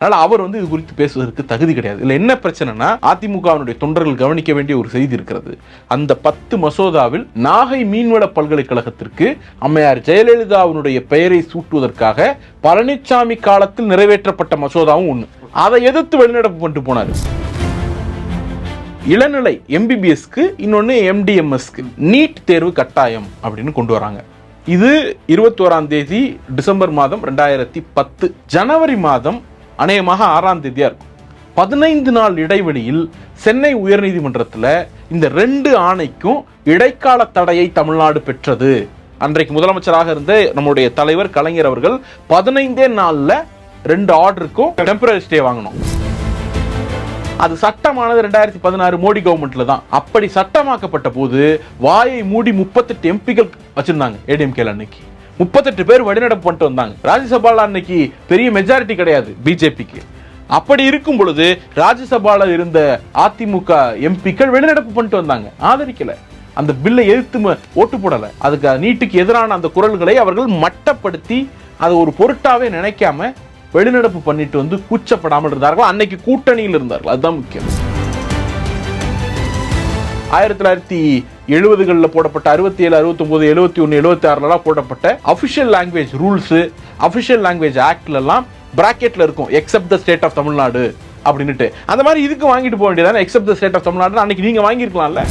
அதனால அவர் வந்து இது குறித்து பேசுவதற்கு தகுதி கிடையாது. இல்லை என்ன பிரச்சனைனா அதிமுகவினுடைய தொண்டர்கள் கவனிக்க வேண்டிய ஒரு செய்தி இருக்கிறது. அந்த பத்து மசோதாவில் நாகை மீன்வள பல்கலைக்கழகத்திற்கு அம்மையார் ஜெயலலிதாவினுடைய பெயரை சூட்டுவதற்காக பழனிசாமி காலத்தில் நிறைவேற்றப்பட்ட மசோதாவும் ஒன்று அதை எதிர்த்து வெளிநடப்பு பண்ணிட்டு போனாரு. இளநிலை எம்பிபிஎஸ்க்கு இன்னொன்று எம்டிஎம்எஸ்க்கு நீட் தேர்வு கட்டாயம் அப்படின்னு கொண்டு வராங்க. இது இருபத்தோராம் தேதி டிசம்பர் மாதம் ரெண்டாயிரத்தி பத்து ஜனவரி மாதம் அநேகமாக ஆறாம் தேதியாக இருக்கும். பதினைந்து நாள் இடைவெளியில் சென்னை உயர்நீதிமன்றத்தில் இந்த ரெண்டு ஆணைக்கும் இடைக்கால தடையை தமிழ்நாடு பெற்றது. அன்றைக்கு முதலமைச்சராக இருந்த நம்முடைய தலைவர் கலைஞர் அவர்கள் பதினைந்தே நாளில் ரெண்டு ஆர்டருக்கும் டெம்பரரி ஸ்டே வாங்கணும். அது சட்டமானது ரெண்டாயிரத்தி பதினாறு மோடி கவர்மெண்ட்ல தான். அப்படி சட்டமாக்கப்பட்ட போது வாயை மூடி முப்பத்தெட்டு எம்பிகள் வச்சிருந்தாங்க ஏடிஎம்கேல அன்னைக்கு. முப்பத்தெட்டு பேர் வெளிநடப்பு பண்ணிட்டு வந்தாங்க. ராஜ்யசபால அன்னைக்கு பெரிய மெஜாரிட்டி கிடையாது பிஜேபிக்கு. அப்படி இருக்கும் பொழுது ராஜ்யசபாவில் இருந்த அதிமுக எம்பிக்கள் வெளிநடப்பு பண்ணிட்டு வந்தாங்க. ஆதரிக்கல. அந்த பில்லை எதிர்த்து ம- ஓட்டு போடலை. அதுக்கு நீட்டுக்கு எதிரான அந்த குரல்களை அவர்கள் மட்டப்படுத்தி அதை ஒரு பொருட்டாவே நினைக்காம வெளிநடப்பு பண்ணிட்டு வந்து கூச்சப்படாமல் இருந்தார்கள்? அன்னைக்கு கூட்டணியில் இருந்தார்கள்? அதுதான் முக்கியம். ஆயிரத்தி தொள்ளாயிரத்தி எழுபதுகளில் போடப்பட்ட அறுபத்தி ஏழு அறுபத்தொம்போது எழுபத்தி ஒன்று எழுபத்தி ஆறுலலாம் போடப்பட்ட official language rules official language ஆக்ட்லலாம் ப்ராக்கெட்டில் இருக்கும் except the state of Tamil Nadu அப்படின்ட்டு அந்த மாதிரி இதுக்கு வாங்கிட்டு போக வேண்டியதானே except the state of Tamil Nadu அன்னைக்கு நீங்கள் வாங்கியிருக்கலாம்ல.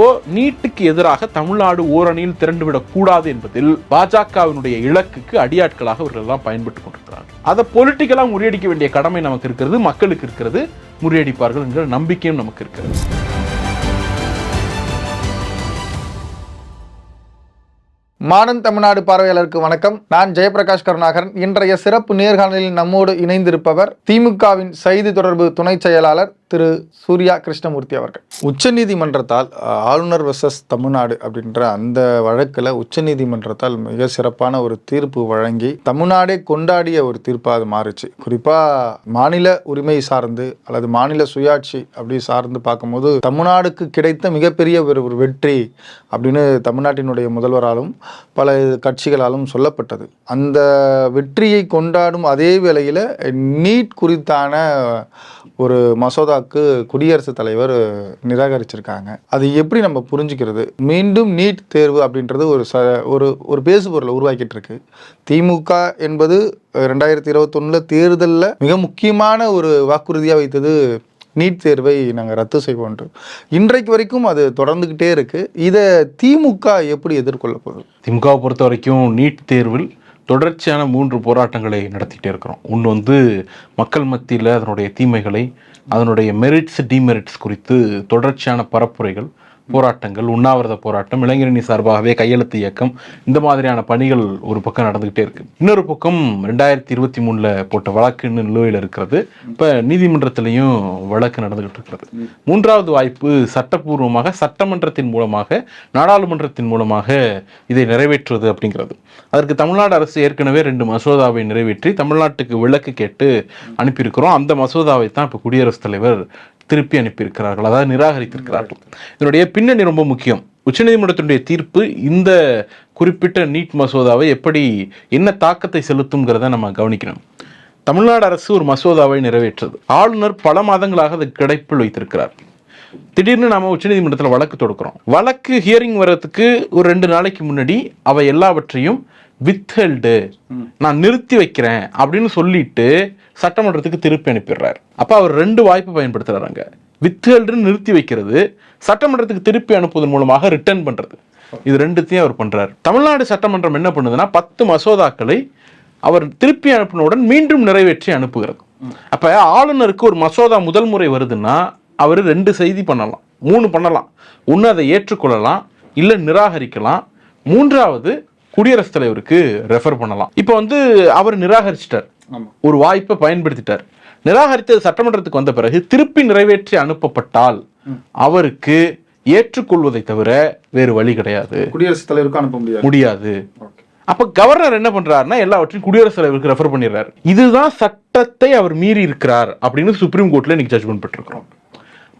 அப்போ நீட்டுக்கு எதிராக தமிழ்நாடு ஓரணியில் திரண்டுவிடக் கூடாது என்பதில் பாஜகவினுடைய இலக்குக்கு அடியாட்களாக இவர்கள் எல்லாம் பயன்பட்டு கொண்டிருக்கிறார்கள். அதை பொலிட்டிக்கலா முறியடிக்க வேண்டிய கடமை நமக்கு இருக்கிறது மக்களுக்கு இருக்கிறது முறியடிப்பார்கள் என்கிற நம்பிக்கையும் நமக்கு இருக்கிறது. மாடர்ன் தமிழ்நாடு பார்வையாளருக்கு வணக்கம். நான் ஜெயபிரகாஷ் கருணாகரன். இன்றைய சிறப்பு நேர்காணலில் நம்மோடு இணைந்திருப்பவர் திமுகவின் செய்தி தொடர்பு துணை செயலாளர் திரு சூர்யா கிருஷ்ணமூர்த்தி அவர்கள். உச்சநீதிமன்றத்தால் ஆளுநர் வெர்சஸ் தமிழ்நாடு அப்படின்ற அந்த வழக்கில் உச்சநீதிமன்றத்தால் மிக சிறப்பான ஒரு தீர்ப்பு வழங்கி தமிழ்நாடே கொண்டாடிய ஒரு தீர்ப்பாக அது மாறுச்சு. குறிப்பாக மாநில உரிமை சார்ந்து அல்லது மாநில சுயாட்சி அப்படி சார்ந்து பார்க்கும்போது தமிழ்நாடுக்கு கிடைத்த மிகப்பெரிய ஒரு ஒரு வெற்றி அப்படின்னு தமிழ்நாட்டினுடைய முதல்வராலும் பல கட்சிகளாலும் சொல்லப்பட்டது. அந்த வெற்றியை கொண்டாடும் அதே வேளையில் நீட் குறித்தான ஒரு மசோதா மசோதாக்கு குடியரசுத் தலைவர் நிராகரிச்சிருக்காங்க. அது எப்படி நம்ம புரிஞ்சுக்கிறது? மீண்டும் நீட் தேர்வு அப்படின்றது ஒரு ச ஒரு ஒரு பேசுபொருளை உருவாக்கிட்டு இருக்கு திமுக என்பது ரெண்டாயிரத்தி இருபத்தொன்னில் தேர்தலில் மிக முக்கியமான ஒரு வாக்குறுதியாக வைத்தது நீட் தேர்வை நாங்கள் ரத்து செய்வோம் இன்றைக்கு வரைக்கும் அது தொடர்ந்துக்கிட்டே இருக்குது இதை திமுக எப்படி எதிர்கொள்ள போகுது? திமுகவை பொறுத்த வரைக்கும் நீட் தேர்வில் தொடர்ச்சியான மூன்று போராட்டங்களை நடத்திட்டே இருக்கிறோம். ஒன்று வந்து மக்கள் மத்தியில் அதனுடைய தீமைகளை அதனுடைய மெரிட்ஸ் டிமெரிட்ஸ் குறித்து தொடர்ச்சியான பரப்புரைகள் போராட்டங்கள் உண்ணாவிரத போராட்டம் இளைஞரணி சார்பாகவே கையெழுத்து இயக்கம் இந்த மாதிரியான பணிகள் ஒரு பக்கம் நடந்துகிட்டே இருக்கு. இன்னொரு பக்கம் ரெண்டாயிரத்தி இருபத்தி மூணுல போட்ட வழக்கு இன்னும் நிலுவையில் இருக்கிறது. இப்ப நீதிமன்றத்திலையும் வழக்கு நடந்துகிட்டு இருக்கிறது. மூன்றாவது வாய்ப்பு சட்டப்பூர்வமாக சட்டமன்றத்தின் மூலமாக நாடாளுமன்றத்தின் மூலமாக இதை நிறைவேற்றுவது அப்படிங்கிறது. அதற்கு தமிழ்நாடு அரசு ஏற்கனவே ரெண்டு மசோதாவை நிறைவேற்றி தமிழ்நாட்டுக்கு விளக்கு கேட்டு அனுப்பியிருக்கிறோம். அந்த மசோதாவை தான் இப்போ குடியரசுத் தலைவர் திருப்பி அனுப்பியிருக்கிறார்கள் அதாவது நிராகரித்திருக்கிறார்கள். இதனுடைய பின்னணி ரொம்ப முக்கியம். உச்சநீதிமன்றத்தினுடைய தீர்ப்பு இந்த குறிப்பிட்ட நீட் மசோதாவை எப்படி என்ன தாக்கத்தை செலுத்துங்கிறத நம்ம கவனிக்கணும். தமிழ்நாடு அரசு ஒரு மசோதாவை நிறைவேற்றது. ஆளுநர் பல மாதங்களாக அது கிடைப்பில் வைத்திருக்கிறார். திடீர்னு நாம உச்சநீதிமன்றத்தில் வழக்கு தொடுக்கிறோம். வழக்கு ஹியரிங் வர்றதுக்கு ஒரு ரெண்டு நாளைக்கு முன்னாடி அவை எல்லாவற்றையும் வித்ஹெல்டு நான் நிறுத்தி வைக்கிறேன் அப்படின்னு சொல்லிட்டு சட்டமன்றத்துக்கு திருப்பி அனுப்பிடுறாரு. அப்ப அவர் ரெண்டு வாய்ப்பு பயன்படுத்துறாங்க வித்ஹெல்டுன்னு நிறுத்தி வைக்கிறது சட்டமன்றத்துக்கு திருப்பி அனுப்புவதன் மூலமாக ரிட்டர்ன் பண்றது. இது ரெண்டுத்தையும் அவர் பண்றாரு. தமிழ்நாடு சட்டமன்றம் என்ன பண்ணுதுன்னா பத்து மசோதாக்களை அவர் திருப்பி அனுப்பினவுடன் மீண்டும் நிறைவேற்றி அனுப்புகிறது. அப்ப ஆளுநருக்கு ஒரு மசோதா முதல் முறை வருதுன்னா அவர் ரெண்டு செய்தி பண்ணலாம். மூணு பண்ணலாம். ஒன்று அதை ஏற்றுக்கொள்ளலாம் இல்லை நிராகரிக்கலாம். மூன்றாவது குடியரசுத் தலைவருக்கு ரெஃபர் பண்ணலாம். இப்போ வந்து அவர் நிராகரிச்சிட்டார். ஒரு வாய்ப்பை பயன்படுத்திட்டார். நிராகரித்தது சட்டமன்றத்துக்கு வந்த பிறகு திருப்பி நிறைவேற்றி அனுப்பப்பட்டால் அவருக்கு ஏற்றுக்கொள்வதை தவிர வேறு வழி கிடையாது. குடியரசுத் தலைவருக்கு அனுப்ப முடியாது. முடியாது. அப்ப கவர்னர் என்ன பண்றாருன்னா எல்லாவற்றையும் குடியரசுத் தலைவருக்கு ரெஃபர் பண்ணிடுறாரு. இதுதான் சட்டத்தை அவர் மீறி இருக்கிறார் அப்படின்னு சுப்ரீம் கோர்ட்ல இன்னைக்கு ஜட்ஜ்மெண்ட் பெற்றிருக்கிறோம்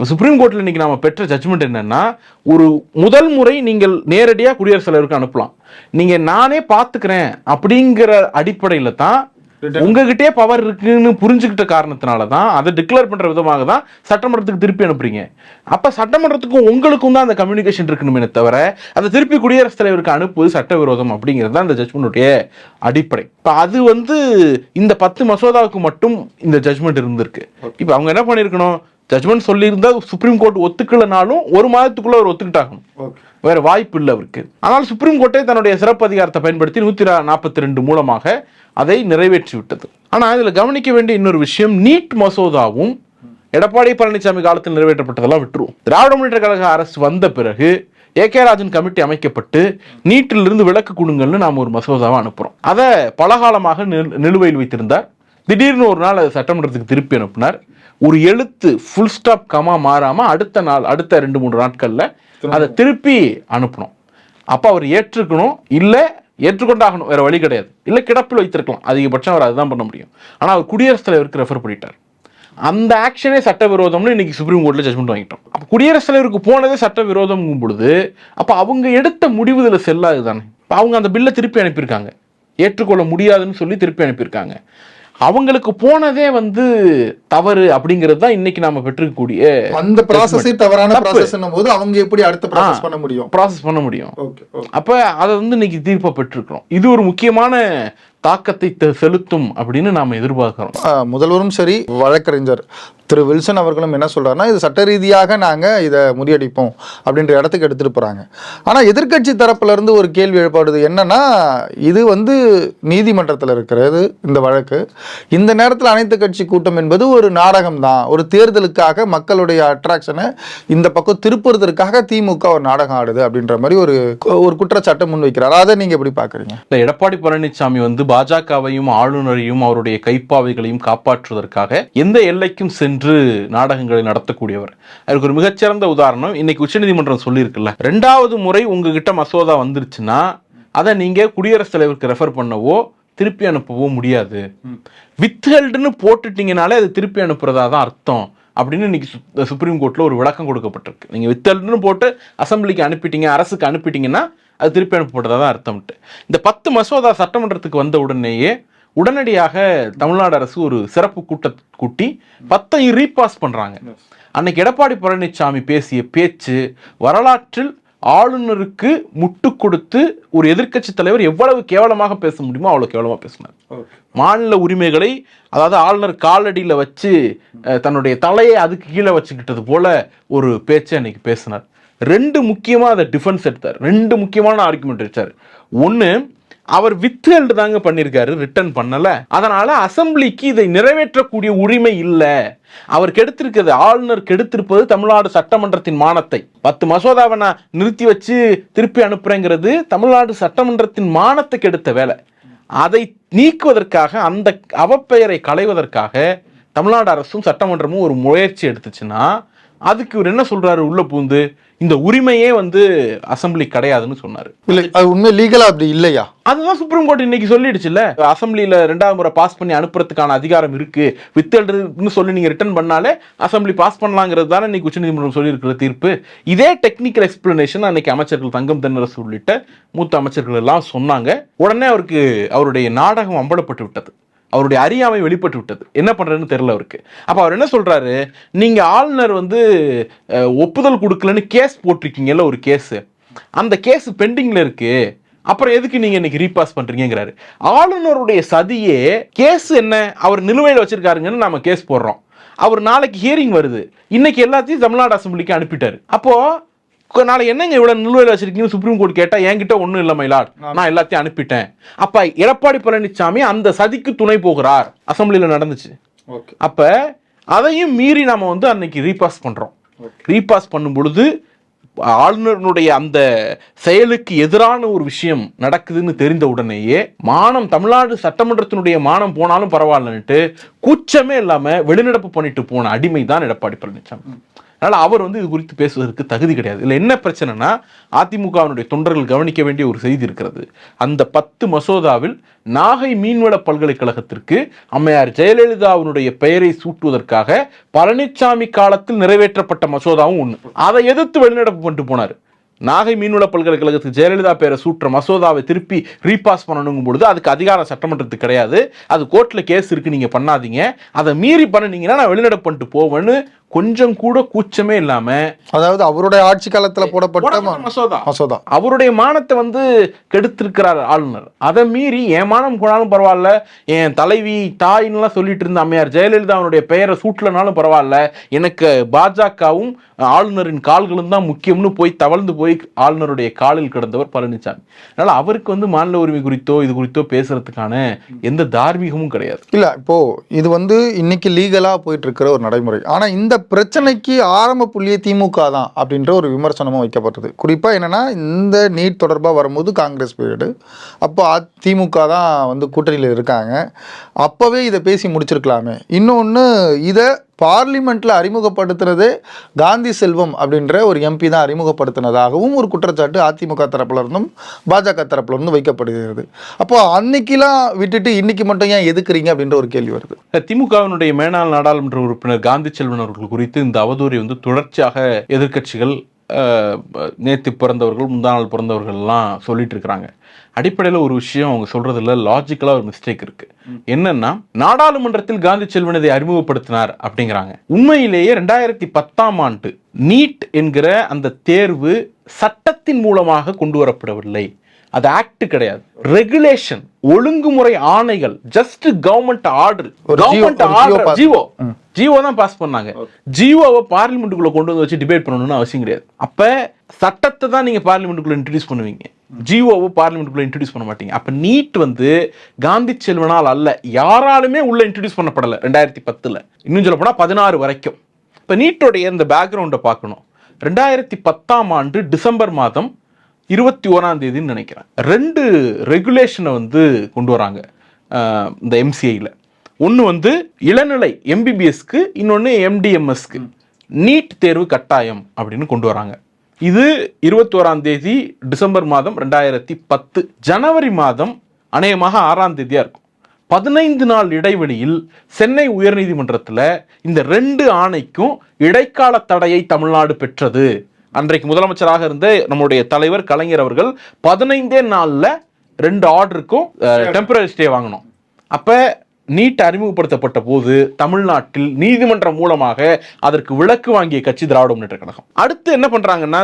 இப்போ சுப்ரீம் கோர்ட்ல இன்னைக்கு நாம பெற்ற ஜட்ஜ்மெண்ட் என்னன்னா ஒரு முதல் முறை நீங்கள் நேரடியாக குடியரசுத் தலைவருக்கு அனுப்பலாம். நீங்க நானே பார்த்துக்கிறேன் அப்படிங்கிற அடிப்படையில தான் உங்ககிட்டயே பவர் இருக்குன்னு புரிஞ்சுக்கிட்ட காரணத்தினால தான் அதை டிக்ளேர் பண்ற விதமாக தான் சட்டமன்றத்துக்கு திருப்பி அனுப்புறீங்க. அப்ப சட்டமன்றத்துக்கும் உங்களுக்கும் தான் அந்த கம்யூனிகேஷன் இருக்கணுமே தவிர அதை திருப்பி குடியரசுத் தலைவருக்கு அனுப்புவது சட்டவிரோதம் அப்படிங்கிறது தான் இந்த ஜட்மெண்ட்டுடைய அடிப்படை. இப்ப அது வந்து இந்த பத்து மசோதாவுக்கு மட்டும் இந்த ஜட்மெண்ட் இருந்திருக்கு. இப்ப அவங்க என்ன பண்ணிருக்கணும்? ஜட்மெண்ட் சொல்லியிருந்தா சுப்ரீம் கோர்ட் ஒத்துக்கலனாலும் ஒரு மாதத்துக்குள்ள அவர் ஒத்துக்கிட்டாகணும். வேற வாய்ப்பு இல்லை அவருக்கு. ஆனால் சுப்ரீம் கோர்ட்டே தன்னுடைய சிறப்பு அதிகாரத்தை பயன்படுத்தி நூத்தி நாற்பத்தி ரெண்டு மூலமாக அதை நிறைவேற்றி விட்டது ஆனா இதுல கவனிக்க வேண்டிய இன்னொரு விஷயம் நீட் மசோதாவும் எடப்பாடி பழனிசாமி காலத்தில் நிறைவேற்றப்பட்டதெல்லாம் விட்டுருவோம் திராவிட முன்னேற்ற கழக அரசு வந்த பிறகு ஏ கே ராஜன் கமிட்டி அமைக்கப்பட்டு நீட்டிலிருந்து விலக்கு கொடுங்கள்னு நாம் ஒரு மசோதாவை அனுப்புறோம். அதை பலகாலமாக நில்- நிலுவையில் வைத்திருந்தார். திடீர்னு ஒரு நாள் அதை சட்டமன்றத்துக்கு திருப்பி அனுப்பினார். ஒரு எழுத்து ஃபுல் ஸ்டாப் கமா மாறாம அடுத்த நாள் அடுத்த ரெண்டு மூணு நாட்கள்ல அதை திருப்பி அனுப்பணும். அப்ப அவர் ஏற்றுக்கணும். இல்ல ஏற்றுக்கொண்டாகணும். வேற வழி கிடையாது. இல்ல கிடப்பில் வைத்திருக்கலாம். அதிகபட்சம் அவர் அதுதான் பண்ண முடியும். ஆனா அவர் குடியரசுத் தலைவருக்கு ரெஃபர் பண்ணிட்டார். அந்த ஆக்ஷனே சட்டவிரோதம்னு இன்னைக்கு சுப்ரீம் கோர்ட்ல ஜட்மெண்ட் வாங்கிட்டோம். அப்ப குடியரசுத் தலைவருக்கு போனதே சட்டவிரோதம்ங்கும் பொழுது அப்ப அவங்க எடுத்த முடிவு இதுல செல்லாது தானே இப்ப அவங்க அந்த பில்லை திருப்பி அனுப்பியிருக்காங்க. ஏற்றுக்கொள்ள முடியாதுன்னு சொல்லி திருப்பி அனுப்பியிருக்காங்க. அவங்களுக்கு போனதே வந்து தவறு அப்படிங்கிறது தான் இன்னைக்கு நாம பெற்றிருக்கக்கூடிய அந்த ப்ராசஸே தவறான தப்பு. ப்ராசஸ் போது அவங்க எப்படி அடுத்த ப்ராசஸ் பண்ண முடியும்? ப்ராசஸ் பண்ண முடியும். அப்ப அதை வந்து இன்னைக்கு தீர்ப்பை பெற்றிருக்கிறோம். இது ஒரு முக்கியமான தாக்கத்தை செலுத்தும் அப்படின்னு நாம எதிர்பார்க்கிறோம். முதல்வரும் சரி வழக்கறிஞர். திரு வில்சன் அவர்களும் என்ன சொல்றாருன்னா இது சட்ட ரீதியாக நாங்கள் இதை முறியடிப்போம் அப்படின்ற இடத்துக்கு எடுத்துகிட்டு போகிறாங்க ஆனால் எதிர்க்கட்சி தரப்புலருந்து ஒரு கேள்வி எழுப்படுது என்னென்னா இது வந்து நீதிமன்றத்தில் இருக்கிறது இந்த வழக்கு. இந்த நேரத்தில் அனைத்து கட்சி கூட்டம் என்பது ஒரு நாடகம் தான். ஒரு தேர்தலுக்காக மக்களுடைய அட்ராக்ஷனை இந்த பக்கம் திருப்புறதற்காக திமுக ஒரு நாடகம் ஆடுது அப்படின்ற மாதிரி ஒரு ஒரு குற்றச்சாட்டை முன்வைக்கிறார் அதை நீங்கள் எப்படி பார்க்குறீங்க இல்லை எடப்பாடி பழனிசாமி வந்து பாஜகவையும் ஆளுநரையும் அவருடைய கைப்பாவைகளையும் காப்பாற்றுவதற்காக எந்த எல்லைக்கும் சென்று நாடகங்களை நடத்தக்கூடியவர். அதுக்கு ஒரு மிகச்சிறந்த உதாரணம் இன்னைக்கு உச்சநீதிமன்றம் சொல்லியிருக்குல்ல. ரெண்டாவது முறை உங்ககிட்ட மசோதா வந்துருச்சுன்னா அதை நீங்க குடியரசுத் தலைவருக்கு ரெஃபர் பண்ணவோ திருப்பி அனுப்பவோ முடியாது. வித்ஹெல்டுன்னு போட்டுட்டீங்கனாலே அது திருப்பி அனுப்புறதா தான் அர்த்தம் அப்படின்னு இன்னைக்கு சுப்ரீம் கோர்ட்ல ஒரு விளக்கம் கொடுக்கப்பட்டிருக்கு. நீங்க வித்ஹெல்டுன்னு போட்டு அசம்பிளிக்கு அனுப்பிட்டீங்க அரசுக்கு அனுப்பிட்டீங்கன்னா அது திருப்பி அனுப்பப்பட்டதா தான் அர்த்தம்ட்டு. இந்த பத்து மசோதா சட்டமன்றத்துக்கு வந்த உடனேயே உடனடியாக தமிழ்நாடு அரசு ஒரு சிறப்பு கூட்டத்தை கூட்டி பத்தையும் ரீபாஸ் பண்றாங்க. அன்னைக்கு எடப்பாடி பழனிசாமி பேசிய பேச்சு வரலாற்றில் ஆளுநருக்கு முட்டு கொடுத்து ஒரு எதிர்க்கட்சி தலைவர் எவ்வளவு கேவலமாக பேச முடியுமோ அவ்வளவு கேவலமா பேசினார். மாநில உரிமைகளை அதாவது ஆளுநர் காலடியில வச்சு தன்னுடைய தலையை அதுக்கு கீழே வச்சுக்கிட்டது போல ஒரு பேச்சை அன்னைக்கு பேசினார். ரெண்டு முக்கியமா அதை டிஃபென்ஸ் எடுத்தார். ரெண்டு முக்கியமான ஆர்குமெண்ட் வச்சார் ஒன்னு அவர் வித்ஹெல்டு தாங்க பண்ணியிருக்காரு ரிட்டர்ன் பண்ணல. அதனால அசெம்பிளிக்கு இதை நிறைவேற்றக்கூடிய உரிமை இல்லை. அவர் கெடுத்திருக்கிறது ஆளுநர் கெடுத்திருப்பது தமிழ்நாடு சட்டமன்றத்தின் மானத்தை. பத்து மசோதாவை நான் நிறுத்தி வச்சு திருப்பி அனுப்புறேங்கிறது தமிழ்நாடு சட்டமன்றத்தின் மானத்தை கெடுத்த வேலை. அதை நீக்குவதற்காக அந்த அவப்பெயரை களைவதற்காக தமிழ்நாடு அரசும் சட்டமன்றமும் ஒரு முயற்சி எடுத்துச்சுன்னா அதுக்கு இவர் என்ன சொல்றாரு? உள்ள பூந்து இந்த உரிமையே வந்து அசெம்பிளி கிடையாதுன்னு சொன்னாரு. இல்லை அது உண்மை லீகலா அப்படி இல்லையா? அதுதான் சுப்ரீம் கோர்ட் இன்னைக்கு சொல்லிடுச்சுல்ல? அசெம்பிளியில ரெண்டாவது முறை பாஸ் பண்ணி அனுப்புறதுக்கான அதிகாரம் இருக்கு. வித்தல்னு சொல்லி நீங்க ரிட்டர்ன் பண்ணாலே அசெம்பிளி பாஸ் பண்ணலாங்கிறது தானே இன்னைக்கு உச்சநீதிமன்றம் சொல்லியிருக்கிற தீர்ப்பு. இதே டெக்னிக்கல் எக்ஸ்பிளனேஷன் அன்னைக்கு அமைச்சர்கள் தங்கம் தென்னரசு உள்ளிட்ட மூத்த அமைச்சர்கள் எல்லாம் சொன்னாங்க. உடனே அவருக்கு அவருடைய நாடகம் அம்பலப்பட்டு விட்டது. அவருடைய அறியாமை வெளிப்பட்டு விட்டது. என்ன பண்ணுறதுன்னு தெரில அவருக்கு. அப்போ அவர் என்ன சொல்கிறாரு நீங்கள் ஆளுநர் வந்து ஒப்புதல் கொடுக்கலன்னு கேஸ் போட்டிருக்கீங்கல்ல ஒரு கேஸு அந்த கேஸ் பெண்டிங்கில் இருக்குது அப்புறம் எதுக்கு நீங்க இன்னைக்கு ரீபாஸ் பண்றீங்கிறாரு ஆளுநருடைய சதியே கேஸ் என்ன? அவர் நிலுவையில் வச்சிருக்காருங்கன்னு நாம கேஸ் போடுறோம். அவர் நாளைக்கு ஹியரிங் வருது. இன்னைக்கு எல்லாத்தையும் தமிழ்நாடு அசம்பிளிக்கு அனுப்பிட்டாரு. அப்போ நாளை என்னங்க இவ்வளவு நிலுவையில் வச்சிருக்கீங்கன்னு சுப்ரீம் கோர்ட் கேட்டா என்கிட்ட ஒண்ணும் இல்ல மயிலாட் நான் எல்லாத்தையும் அனுப்பிட்டேன். அப்ப எடப்பாடி பழனிசாமி அந்த சதிக்கு துணை போகிறார். அசெம்பிளில நடந்துச்சு. ஓகே. அப்ப அதையும் மீறி நாம வந்து அன்னைக்கு ரீபாஸ் பண்றோம். ரீபாஸ் பண்ணும் பொழுது ஆளுநருடைய அந்த செயலுக்கு எதிரான ஒரு விஷயம் நடக்குதுன்னு தெரிந்த உடனேயே மானம் தமிழ்நாடு சட்டமன்றத்தினுடைய மானம் போனாலும் பரவாயில்லன்னுட்டு கூச்சமே இல்லாம வெளிநடப்பு பண்ணிட்டு போன அடிமை தான் எடப்பாடி பழனிசாமி அதனால் அவர் வந்து இது குறித்து பேசுவதற்கு தகுதி கிடையாது. இல்லை என்ன பிரச்சனைனா அதிமுகவினுடைய தொண்டர்கள் கவனிக்க வேண்டிய ஒரு செய்தி இருக்கிறது. அந்த பத்து மசோதாவில் நாகை மீன்வள பல்கலைக்கழகத்திற்கு அம்மையார் ஜெயலலிதாவினுடைய பெயரை சூட்டுவதற்காக பழனிசாமி காலத்தில் நிறைவேற்றப்பட்ட மசோதாவும் ஒன்று அதை எதிர்த்து வெளிநடப்பு பண்ணிட்டு போனார். நாகை மீன்வள பல்கலைக்கழகத்துக்கு ஜெயலலிதா பேரை சூற்ற மசோதாவை திருப்பி ரீபாஸ் பண்ணணுங்கும் பொழுது அதுக்கு அதிகாரம் சட்டமன்றத்துக்கு கிடையாது. அது கோர்ட்டில் கேஸ் இருக்குது நீங்கள் பண்ணாதீங்க. அதை மீறி பண்ணினீங்கன்னா நான் வெளிநடப்பு பண்ணிட்டு போவேன்னு கொஞ்சம் கூட கூச்சமே இல்லாம அதாவது அவருடைய ஆட்சி காலத்துல போடப்பட்ட மசோதா. மசோதா. அவருடைய மானத்தை வந்து கெடுத்திருக்கிறார் ஆளுநர். அதை மீறி என் மானம் போனாலும் பரவாயில்ல என் தலைவி தாயின்லாம் சொல்லிட்டு இருந்த அம்மையார் ஜெயலலிதா அவனுடைய பெயரை சூட்டலனாலும் பரவாயில்ல எனக்கு பாஜகவும் ஆளுநரின் கால்களும் தான் முக்கியம்னு போய் தவழ்ந்து போய் ஆளுநருடைய காலில் கிடந்தவர் பழனிசாமி அதனால அவருக்கு வந்து மாநில உரிமை குறித்தோ இது குறித்தோ பேசுறதுக்கான எந்த தார்மீகமும் கிடையாது. இல்ல இப்போ இது வந்து இன்னைக்கு லீகலா போயிட்டு இருக்கிற ஒரு நடைமுறை. ஆனா இந்த பிரச்சனைக்கு ஆரம்ப புள்ளியே திமுக தான் அப்படின்ற ஒரு விமர்சனமும் வைக்கப்பட்டது. குறிப்பாக என்னென்னா இந்த நீட் தொடர்பாக வரும்போது காங்கிரஸ் பீரியடு அப்போ அ- திமுக தான் வந்து கூட்டணியில் இருக்காங்க. அப்போவே இதை பேசி முடிச்சிருக்கலாமே. இன்னொன்று இதை பார்லிமெண்ட்டில் அறிமுகப்படுத்துனது காந்தி செல்வம் அப்படின்ற ஒரு எம்பி தான் அறிமுகப்படுத்தினதாகவும் ஒரு குற்றச்சாட்டு அதிமுக தரப்புல இருந்தும் பாஜக தரப்புல இருந்தும் வைக்கப்படுகிறது. அப்போ அன்னைக்கெல்லாம் விட்டுட்டு இன்னைக்கு மட்டும் ஏன் எதுக்குறீங்க அப்படின்ற ஒரு கேள்வி வருது. திமுகவினுடைய மேனாள் நாடாளுமன்ற உறுப்பினர் காந்தி செல்வன் அவர்கள் குறித்து இந்த அவதூறை வந்து தொடர்ச்சியாக எதிர்க்கட்சிகள் நேற்று பிறந்தவர்கள் முந்தா நாள் பிறந்தவர்கள்லாம் சொல்லிட்டு இருக்கிறாங்க அடிப்படையில் ஒரு விஷயம் அவங்க சொல்றதுல லாஜிக்கலாக ஒரு மிஸ்டேக் இருக்கு. என்னன்னா நாடாளுமன்றத்தில் காந்தி செல்வனதை அறிமுகப்படுத்தினார் அப்படிங்கிறாங்க. உண்மையிலேயே ரெண்டாயிரத்தி பத்தாம் ஆண்டு நீட் என்கிற அந்த தேர்வு சட்டத்தின் மூலமாக கொண்டு வரப்படவில்லை. அது ஆக்ட் கிடையாது. ரெகுலேஷன் ஒழுங்குமுறை ஆணைகள் just government order government order. GO GO. தான் பாஸ் பண்ணாங்க. ஜியோவை பார்லிமெண்ட்டுக்குள்ள கொண்டு வந்து வச்சு டிபேட் பண்ணணும்னு அவசியம் கிடையாது. அப்ப சட்டத்தை தான் நீங்க பார்லிமெண்ட்டுக்குள்ள இன்ட்ரடியூஸ் பண்ணுவீங்க. ஜியோவை பார்லிமெண்ட்டுக்குள்ள இன்ட்ரடியூஸ் பண்ண மாட்டீங்க. அப்ப நீட் வந்து காந்தி செல்வனால் அல்ல. யாராலுமே உள்ள இன்ட்ரடியூஸ் பண்ணப்படல. ரெண்டாயிரத்தி பத்துல. இன்னும் சொல்ல போனா பதினாறு வரைக்கும். இப்ப நீட்டோடைய இந்த பேக்ரவுண்டை பார்க்கணும். ரெண்டாயிரத்தி பத்தாம் ஆண்டு டிசம்பர் மாதம் இருபத்தி ஓராம் தேதின்னு நினைக்கிறேன். ரெண்டு ரெகுலேஷனை வந்து கொண்டு வராங்க இந்த எம்சிஐயில் ஒன்று வந்து இளநிலை எம்பிபிஎஸ்க்கு இன்னொன்று எம்டிஎம்எஸ்க்கு நீட் தேர்வு கட்டாயம் அப்படின்னு கொண்டு வராங்க. இது இருபத்தோராம் தேதி டிசம்பர் மாதம் ரெண்டாயிரத்தி பத்து. ஜனவரி மாதம் அநேகமாக ஆறாம் தேதியாக இருக்கும். பதினைந்து நாள் இடைவெளியில் சென்னை உயர்நீதிமன்றத்தில் இந்த ரெண்டு ஆணைக்கும் இடைக்கால தடையை தமிழ்நாடு பெற்றது. அன்றைக்கு முதலமைச்சராக இருந்த நம்முடைய தலைவர் கலைஞர் அவர்கள் பதினைந்தே நாள்ல ரெண்டு ஆர்டருக்கும் டெம்பரரி ஸ்டே வாங்கணும். அப்ப நீட் அறிமுகப்படுத்தப்பட்ட போது தமிழ்நாட்டில் நீதிமன்றம் மூலமாக அதற்கு விலக்கு வாங்கிய கட்சி திராவிட முன்னேற்ற கழகம். அடுத்து என்ன பண்றாங்கன்னா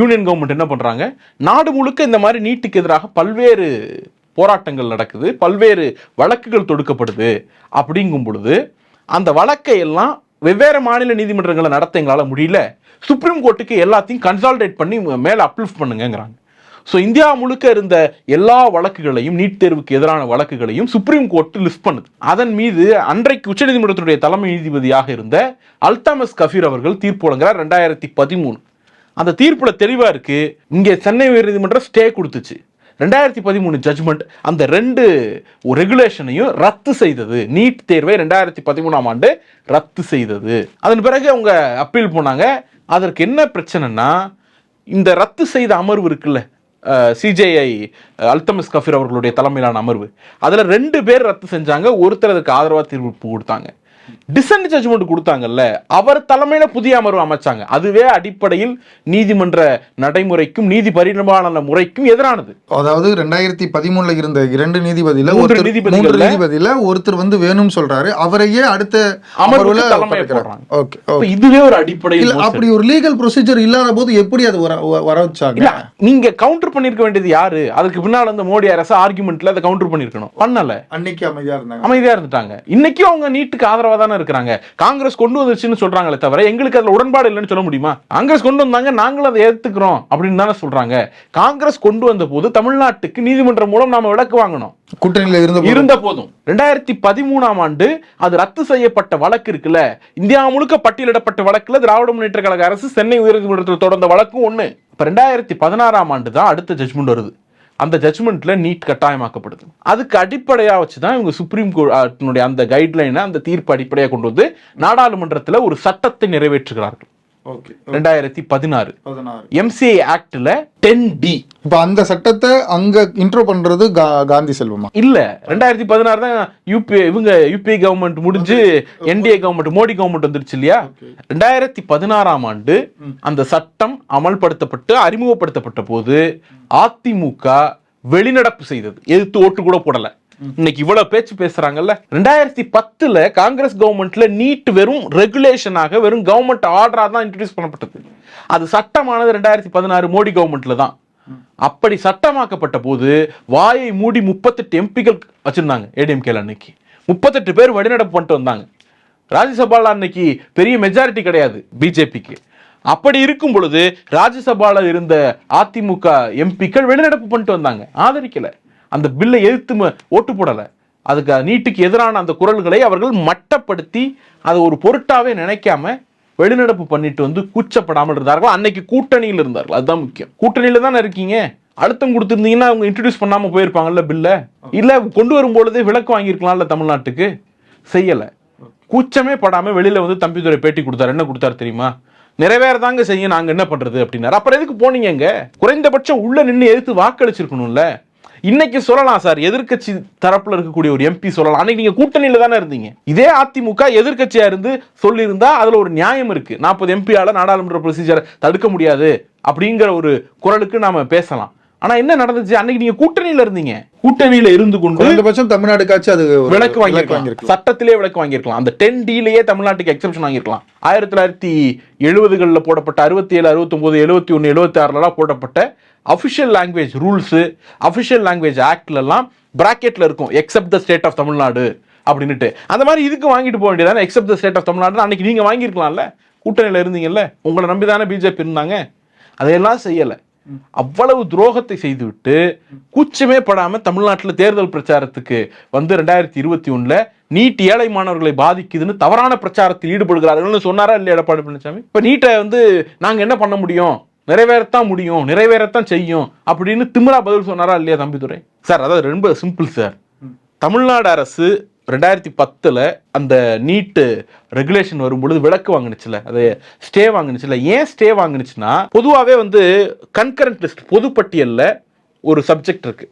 யூனியன் கவர்மெண்ட் என்ன பண்றாங்க? நாடு முழுக்க இந்த மாதிரி நீட்டுக்கு எதிராக பல்வேறு போராட்டங்கள் நடக்குது பல்வேறு வழக்குகள் தொடுக்கப்படுது. அப்படிங்கும் பொழுது அந்த வழக்கை எல்லாம் வெவ்வேறு மாநில நீதிமன்றங்களை நடத்த எங்களால் முடியல. சுப்ரீம் கோர்ட்டுக்கு எல்லாத்தையும் கன்சால்டேட் பண்ணி மேலே அப்லிஃப்ட் பண்ணுங்கிறாங்க ஸோ இந்தியா முழுக்க இருந்த எல்லா வழக்குகளையும் நீட் தேர்வுக்கு எதிரான வழக்குகளையும் சுப்ரீம் கோர்ட் லிஸ்ட் பண்ணுது. அதன் மீது அன்றைக்கு உச்சநீதிமன்றத்தினுடைய தலைமை நீதிபதியாக இருந்த அல்தாமஸ் கஃபீர் அவர்கள் தீர்ப்பு வழங்குறார் ரெண்டாயிரத்தி பதிமூணு. அந்த தீர்ப்புல தெளிவாக இருக்கு இங்கே சென்னை உயர்நீதிமன்றம் ஸ்டே கொடுத்துச்சு. ரெண்டாயிரத்தி பதிமூணு ஜட்ஜ்மெண்ட் அந்த ரெண்டு ரெகுலேஷனையும் ரத்து செய்தது. நீட் தேர்வை ரெண்டாயிரத்தி பதிமூணாம் ஆண்டு ரத்து செய்தது. அதன் பிறகு அவங்க அப்பீல் போனாங்க. அதற்கு என்ன பிரச்சனைனா இந்த ரத்து செய்த அமர்வு இருக்குல்ல சிஜேஐ அல்தமஸ் கஃபீர் அவர்களுடைய தலைமையிலான அமர்வு. அதில் ரெண்டு பேர் ரத்து செஞ்சாங்க ஒருத்தர் அதுக்கு ஆதரவாக தீர்ப்பு கொடுத்தாங்க. டிசன்ட் ஜட்ஜ்மெண்ட் கொடுத்தாங்கல்ல அவர் தலைமையில புதிய அமர்வு அமைச்சாங்க. அதுவே அடிப்படையில் நீதிமன்ற நடைமுறைக்கும் நீதி பரிமாண முறைக்கும் எதிரானது. அதாவது ரெண்டாயிரத்தி பதிமூணுல இருந்த இரண்டு நீதிபதியில ஒருத்தர் நீதிபதியில ஒருத்தர் வந்து வேணும்னு சொல்றாரு. அவரையே அடுத்த அமர்வுல. ஓகே. இதுவே ஒரு அடிப்படையில். அப்படி ஒரு லீகல் ப்ரொசீஜர் இல்லாத போது எப்படி அது வர வச்சாங்க? நீங்க கவுண்டர் பண்ணிருக்க வேண்டியது யாரு? அதுக்கு பின்னால வந்து மோடி அரசு ஆர்குமெண்ட்ல அதை கவுண்டர் பண்ணிருக்கணும். பண்ணல. அன்னைக்கு அமைதியா இருந்தாங்க. அமைதியா இருந்துட்டாங்க. இன்னைக்கும் அவங்க நீட்டுக்கு ஆதரவா தானே இருக்கிறாங்க? காங்கிரஸ் கொண்டு வந்துச்சுன்னு சொல்றாங்களே தவிர எங்களுக்கு அதுல உடன்பாடு இல்லைன்னு சொல்ல முடியுமா? காங்கிரஸ் கொண்டு வந்தாங்க நாங்களும் அதை ஏத்துக்கிறோம் அப்படின்னு தானே சொல்றாங்க. காங்கிரஸ் கொண்டு வந்த போது தமிழ்நாட்டுக்கு நீதிமன்றம் மூலம் நாம விலக்கு வாங்கணும். கூட்டணியில இருந்த இருந்த போதும். ரெண்டாயிரத்தி பதிமூணாம் ஆண்டு அது ரத்து செய்யப்பட்ட வழக்கு இருக்குல்ல? இந்தியா முழுக்க பட்டியலிடப்பட்ட வழக்குல திராவிட முன்னேற்ற கழக அரசு சென்னை உயர்நீதிமன்றத்தில் தொடர்ந்த வழக்கும் ஒண்ணு. இப்ப ரெண்டாயிரத்தி பதினாறாம் ஆண்டு தான் அடுத்த ஜட்மெண்ட் வருது. அந்த ஜட்மெண்ட்ல நீட் கட்டாயமாக்கப்படுது. அதுக்கு அடிப்படையாக வச்சு தான் இவங்க சுப்ரீம் கோர்ட்டினுடைய அந்த கைட்லைனை அந்த தீர்ப்பு அடிப்படையாக கொண்டு வந்து நாடாளுமன்றத்தில் ஒரு சட்டத்தை நிறைவேற்றுகிறார்கள். ரெண்டாயிரத்தி பதினாறு. எம்சிஐ ஆக்ட்ல டென் டி இப்போ அந்த சட்டத்தை அங்க இன்ட்ரோ பண்றது கா- காந்தி செல்வமா? இல்ல ரெண்டாயிரத்தி பதினாறு தான் யூபி இவங்க யூபிஐ கவர்மெண்ட் முடிஞ்சு என்டிஏ கவர்மெண்ட் மோடி கவர்மெண்ட் வந்துருச்சு இல்லையா? ரெண்டாயிரத்தி பதினாறாம் ஆண்டு அந்த சட்டம் அமல்படுத்தப்பட்டு அறிமுகப்படுத்தப்பட்ட போது அதிமுக வெளிநடப்பு செய்தது. எதிர்த்து ஓட்டு கூட போடல. இன்னைக்கு இவ்வளவு பேச்சு பேசுறாங்கல்ல? ரெண்டாயிரத்தி பத்துல காங்கிரஸ் கவர்மெண்ட்ல நீட் வெறும் ரெகுலேஷனாக வெறும் கவர்மெண்ட் ஆர்டரா தான் இன்ட்ரடியூஸ் பண்ணப்பட்டது. அது சட்டமானது ரெண்டாயிரத்தி பதினாறு மோடி கவர்மெண்ட்ல தான். அப்படி சட்டமாக்கப்பட்ட போது வாயை மூடி முப்பத்தெட்டு எம்பிகள் வச்சிருந்தாங்க ஏடிஎம்கேல அன்னைக்கு. முப்பத்தெட்டு பேர் வழிநடப்பு பண்ணிட்டு வந்தாங்க. ராஜ்யசபால அன்னைக்கு பெரிய மெஜாரிட்டி கிடையாது பிஜேபிக்கு அப்படி இருக்கும் பொழுது ராஜ்யசபால இருந்த அதிமுக எம்பிக்கள் வெளிநடப்பு பண்ணிட்டு வந்தாங்க. ஆதரிக்கலை. அந்த பில்லை எதிர்த்து ம- ஓட்டு போடலை. அதுக்கு நீட்டுக்கு எதிரான அந்த குரல்களை அவர்கள் மட்டப்படுத்தி அதை ஒரு பொருட்டாவே நினைக்காம வெளிநடப்பு பண்ணிட்டு வந்து கூச்சப்படாமல் இருந்தார்கள்? அன்னைக்கு கூட்டணியில் இருந்தார்கள். அதுதான் முக்கியம். கூட்டணியில தானே இருக்கீங்க? அழுத்தம் கொடுத்துருந்தீங்கன்னா அவங்க இன்ட்ரடியூஸ் பண்ணாமல் போயிருப்பாங்கல்ல பில்ல? இல்லை கொண்டு வரும்பொழுதே விளக்கு வாங்கியிருக்கலாம்ல தமிழ்நாட்டுக்கு? செய்யலை. கூச்சமே படாமல் வெளியில் வந்து தம்பிதுரை பேட்டி கொடுத்தாரு. என்ன கொடுத்தாரு தெரியுமா? நிறைவேறதாங்க செய்ய நாங்கள் என்ன பண்ணுறது அப்படின்னாரு. அப்புறம் எதுக்கு போனீங்க குறைந்தபட்சம் உள்ளே நின்று எதிர்த்து வாக்களிச்சிருக்கணும்ல. இன்னைக்கு சொல்லலாம் சார் எதிர்க்கட்சி தரப்புல இருக்கக்கூடிய ஒரு எம்பி சொல்லலாம். அன்னைக்கு நீங்க கூட்டணியில தானே இருந்தீங்க. இதே அதிமுக எதிர்க்கட்சியா இருந்து சொல்லியிருந்தா அதுல ஒரு நியாயம் இருக்கு. நாற்பது எம்பியால நாடாளுமன்ற ப்ரொசீஜரை தடுக்க முடியாது அப்படிங்கிற ஒரு குரலுக்கு நாம பேசலாம். ஆனா என்ன நடந்துச்சு? அன்னைக்கு நீங்க கூட்டணியில இருந்தீங்க. கூட்டணியில இருந்து கொண்டு குறைந்தபட்சம் தமிழ்நாடுக்காச்சும் அது ஒரு விளக்கு வாங்கியிருக்கலாம். சட்டத்திலே விளக்கு வாங்கியிருக்கலாம். அந்த டென் டிலேயே தமிழ்நாட்டுக்கு எக்ஸெப்ஷன் வாங்கியிருக்கலாம். ஆயிரத்தி தொள்ளாயிரத்தி எழுபதுகளில் போடப்பட்ட அறுபத்தி ஏழு அறுபத்தொம்போது எழுபத்தி ஒன்று எழுபத்தி ஆறுலலாம் போடப்பட்ட official language rules official language ஆக்ட்லலாம் ப்ராக்கெட்டில் இருக்கும். Except the state of Tamil Nadu அப்படின்ட்டு அந்த மாதிரி இதுக்கு வாங்கிட்டு போக வேண்டியதானே? Except the state of Tamil Nadu அன்னைக்கு நீங்கள் வாங்கியிருக்கலாம்ல? கூட்டணியில் இருந்தீங்கல்ல? உங்களை நம்பி தானே பிஜேபி இருந்தாங்க? அதையெல்லாம் செய்யலை. அவ்வளவு துரோகத்தை செய்துவிட்டு கூச்சமே படாமல் தமிழ்நாட்டில் தேர்தல் பிரச்சாரத்துக்கு வந்து ரெண்டாயிரத்தி இருபத்தி ஒன்றில் நீட் ஏழை மாணவர்களை பாதிக்குதுன்னு தவறான பிரச்சாரத்தில் ஈடுபடுகிறார்கள்னு சொன்னாரா இல்லையா எடப்பாடி பழனிசாமி? இப்போ நீட்டை வந்து நாங்கள் என்ன பண்ண முடியும்? நிறைவேறத்தான் முடியும் நிறைவேறத்தான் செய்யும் அப்படின்னு திமிரா பதில் சொன்னாரா இல்லையா தம்பிதுரை சார் அதாவது ரொம்ப சிம்பிள் சார். தமிழ்நாடு அரசு ரெண்டாயிரத்தி பத்தில் அந்த நீட்டு ரெகுலேஷன் வரும்பொழுது விளக்கு வாங்குனுச்சுல அது ஸ்டே வாங்குனுச்சுல. ஏன் ஸ்டே வாங்குனுச்சுன்னா பொதுவாகவே வந்து கன்கரண்ட் லிஸ்ட் பொதுப்பட்டியலில் ஒரு சப்ஜெக்ட் இருக்கு.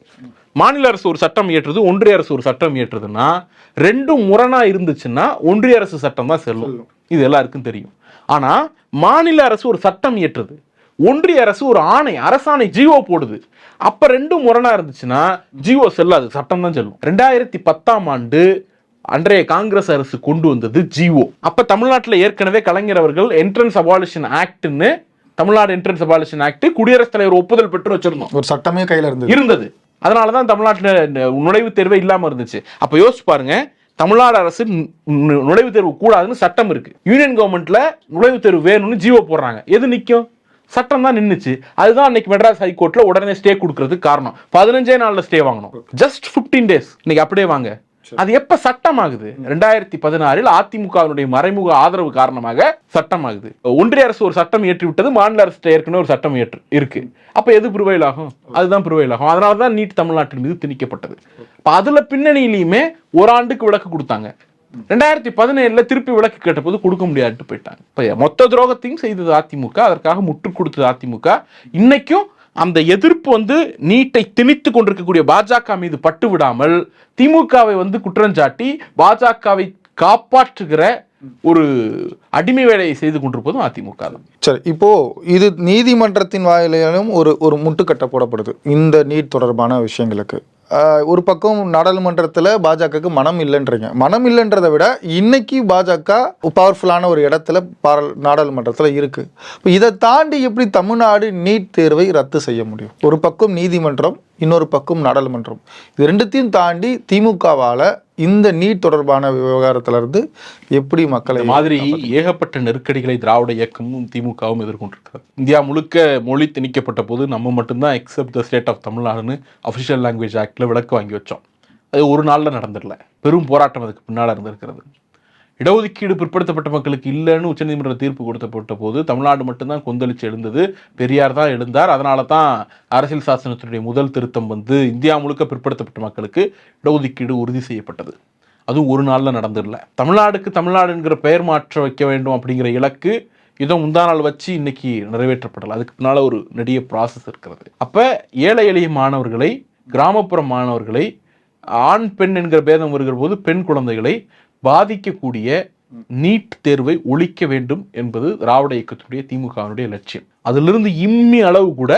மாநில அரசு ஒரு சட்டம் இயற்றுது ஒன்றிய அரசு ஒரு சட்டம் இயற்றுதுன்னா ரெண்டும் முரணா இருந்துச்சுன்னா ஒன்றிய அரசு சட்டம் தான் செல்லும். இது எல்லாருக்கும் தெரியும். ஆனா மாநில அரசு ஒரு சட்டம் இயற்றுது. ஒன்றிய அரசு ஒரு ஆணை அரசாணை ஜிஓ போடுது. அப்ப ரெண்டும் முரணா இருந்துச்சுன்னா ஜிஓ செல்லாது சட்டம் தான் செல்லும். ரெண்டாயிரத்தி பத்தாம் ஆண்டு அன்றைய காங்கிரஸ் அரசு கொண்டு வந்தது ஜிஓ அப்ப தமிழ்நாட்டுல ஏற்கனவே கலைஞர் அவர்கள் என்ட்ரன்ஸ் அபாலிஷன் ஆக்ட்னு தமிழ்நாடு என்ட்ரன்ஸ் அபாலிஷன் ஆக்ட் குடியரசுத் தலைவர் ஒப்புதல் பெற்று வச்சிருந்தோம். ஒரு சட்டமே கையில இருந்தது. இருந்தது. அதனால தான் தமிழ்நாட்டில் நுழைவுத் தேர்வே இல்லாம இருந்துச்சு. அப்ப யோசிச்சு பாருங்க தமிழ்நாடு அரசு நுழைவுத் தேர்வு கூடாதுன்னு சட்டம் இருக்கு. யூனியன் கவர்மெண்ட்ல நுழைவுத் தேர்வு வேணும்னு ஜீவோ போடுறாங்க. எது நிக்கும்? சட்டம் தான் நின்னுச்சு. அதுதான் அன்னைக்கு மெட்ராஸ் ஹைகோர்ட்ல உடனே ஸ்டே கொடுக்கறதுக்கு காரணம். பதினஞ்சே நாள்ல ஸ்டே வாங்கணும். ஜஸ்ட் 15 டேஸ் இன்னைக்கு அப்படியே வாங்க. அது எப்ப சட்டம் ஆகுது ரெண்டாயிரத்தி பதினாறில் அதிமுகவினுடைய மறைமுக ஆதரவு காரணமாக சட்டம் ஆகுது ஒன்றிய அரசு ஒரு சட்டம் இயற்றி விட்டது மாநில அரசு ஏற்கனவே ஒரு சட்டம் ஏற்று இருக்கு. அப்ப எது ப்ரிவைல் ஆகும்? அதுதான் ப்ரிவைல் ஆகும். அதனால தான் நீட் தமிழ்நாட்டின் மீது திணிக்கப்பட்டது. அதுல பின்னணியிலையுமே ஒரு ஆண்டுக்கு விளக்கு கொடுத்தாங்க. ரெண்டாயிரத்தி பதினேழுல திருப்பி விளக்கு கேட்டபோது கொடுக்க முடியாதுட்டு போயிட்டாங்க. இப்போ மொத்த துரோகத்தையும் செய்தது அதிமுக அதற்காக முற்று கொடுத்தது அதிமுக. இன்னைக்கும் அந்த எதிர்ப்பு வந்து நீட்டை திணித்து கொண்டிருக்கக்கூடிய பாஜக மீது பட்டு விடாமல் திமுகவை வந்து குற்றஞ்சாட்டி பாஜகவை காப்பாற்றுகிற ஒரு அடிமை வேலையை செய்து கொண்டிருப்பதும் அதிமுக தான். சரி இப்போ இது நீதிமன்றத்தின் வாயிலும் ஒரு ஒரு முட்டுக்கட்டை போடப்படுது இந்த நீட் தொடர்பான விஷயங்களுக்கு. ஒரு பக்கம் நாடாளுமன்றத்தில் பாஜகவுக்கு மனம் இல்லைன்றீங்க. மனம் இல்லைன்றதை விட இன்னைக்கு பாஜக பவர்ஃபுல்லான ஒரு இடத்துல பாராள் நாடாளுமன்றத்தில் இருக்குது இப்போ இதை தாண்டி எப்படி தமிழ்நாடு நீட் தேர்வை ரத்து செய்ய முடியும்? ஒரு பக்கம் நீதிமன்றம் இன்னொரு பக்கம் நாடாளுமன்றம். இது ரெண்டுத்தையும் தாண்டி திமுகவால் இந்த நீட் தொடர்பான விவகாரத்திலிருந்து எப்படி மக்களை மாதிரி ஏகப்பட்ட நெருக்கடிகளை திராவிட இயக்கமும் திமுகவும் எதிர்கொண்டிருக்கிறது. இந்தியா முழுக்க மொழி திணிக்கப்பட்ட போது நம்ம மட்டும்தான் எக்ஸப்ட் த ஸ்டேட் ஆஃப் தமிழ்நாடுன்னு அஃபிஷியல் லாங்குவேஜ் ஆக்டில் விளக்கு வாங்கி வச்சோம். அது ஒரு நாளில் நடந்துடல. பெரும் போராட்டம் அதுக்கு பின்னால் இருந்திருக்கிறது. இடஒதுக்கீடு பிற்படுத்தப்பட்ட மக்களுக்கு இல்லைன்னு உச்சநீதிமன்ற தீர்ப்பு கொடுத்தப்பட்ட போது தமிழ்நாடு மட்டும்தான் கொந்தளிச்சு எழுந்தது. பெரியார் தான் எழுந்தார். அதனால தான் அரசியல் சாசனத்தினுடைய முதல் திருத்தம் வந்து இந்தியா முழுக்க பிற்படுத்தப்பட்ட மக்களுக்கு இடஒதுக்கீடு உறுதி செய்யப்பட்டது. அதுவும் ஒரு நாளில் நடந்துடல. தமிழ்நாடுக்கு தமிழ்நாடு என்கிற பெயர் மாற்ற வைக்க வேண்டும் அப்படிங்கிற இலக்கு இதோ முந்தா நாள் வச்சு இன்னைக்கு நிறைவேற்றப்படலை. அதுக்கு பின்னால் ஒரு நெடிய ப்ராசஸ் இருக்கிறது. அப்போ ஏழை எளிய மாணவர்களை கிராமப்புற மாணவர்களை ஆண் பெண் என்கிற பேதம் வருகிற போது பெண் குழந்தைகளை பாதிக்கக்கூடிய நீட் தேர்வை ஒழிக்க வேண்டும் என்பது திராவிட இயக்கத்துடைய திமுகவினுடைய லட்சியம். அதிலிருந்து இம்மி அளவு கூட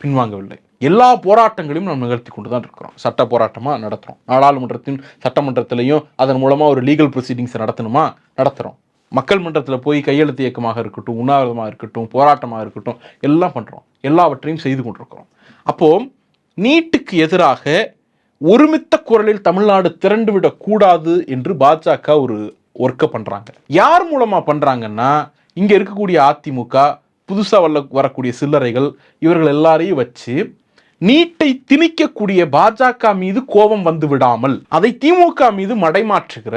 பின்வாங்கவில்லை. எல்லா போராட்டங்களையும் நாம் நிகழ்த்தி கொண்டு தான் இருக்கிறோம். சட்ட போராட்டமாக நடத்துகிறோம் நாடாளுமன்றத்தின் சட்டமன்றத்திலையும் அதன் மூலமாக ஒரு லீகல் ப்ரொசீடிங்ஸ் நடத்தணுமா? நடத்துகிறோம் மக்கள் மன்றத்தில் போய் கையெழுத்து இயக்கமாக இருக்கட்டும் உண்ணாவிரதமாக இருக்கட்டும் போராட்டமாக இருக்கட்டும் எல்லாம் பண்ணுறோம் எல்லாவற்றையும் செய்து கொண்டிருக்கிறோம். அப்போது நீட்டுக்கு எதிராக ஒருமித்த குரலில் தமிழ்நாடு திரண்டு விடக்கூடாது என்று பாஜக ஒரு ஒர்க்கை பண்றாங்க. யார் மூலமா பண்றாங்கன்னா இங்க இருக்கக்கூடிய அதிமுக புதுசா வல்ல வரக்கூடிய சில்லறைகள் இவர்கள் எல்லாரையும் வச்சு நீட்டை திணிக்கக்கூடிய பாஜக மீது கோபம் வந்து விடாமல் அதை திமுக மீது மடைமாற்றுகிற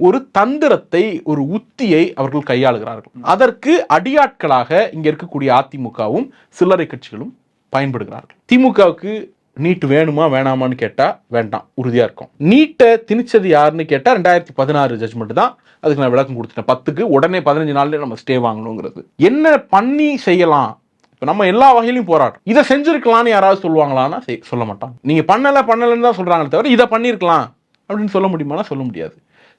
ஒரு தந்திரத்தை ஒரு உத்தியை அவர்கள் கையாளுகிறார்கள். அதற்கு அடியாட்களாக இங்க இருக்கக்கூடிய அதிமுகவும் சில்லறை கட்சிகளும் பயன்படுகிறார்கள். திமுகவுக்கு நீட் வேணுமா வேணாமான்னு கேட்டால் வேண்டாம். உறுதியாக இருக்கும். நீட்டை திணிச்சது யாருன்னு கேட்டால் ரெண்டாயிரத்தி பதினாறு ஜட்மெண்ட் தான். அதுக்கு நான் விளக்கம் கொடுத்துட்டேன். பத்துக்கு உடனே பதினஞ்சு நாள்லேயே நம்ம ஸ்டே வாங்கணுங்கிறது. என்ன பண்ணி செய்யலாம்? இப்போ நம்ம எல்லா வகையிலும் போராட்டம். இதை செஞ்சுருக்கலாம்னு யாராவது சொல்லுவாங்களான்னா செய்- சொல்ல மாட்டாங்க. நீங்கள் பண்ணலை பண்ணலைன்னு தான் சொல்கிறாங்களே தவிர இதை பண்ணியிருக்கலாம் அப்படின்னு சொல்ல முடியுமானா சொல்ல முடியாது.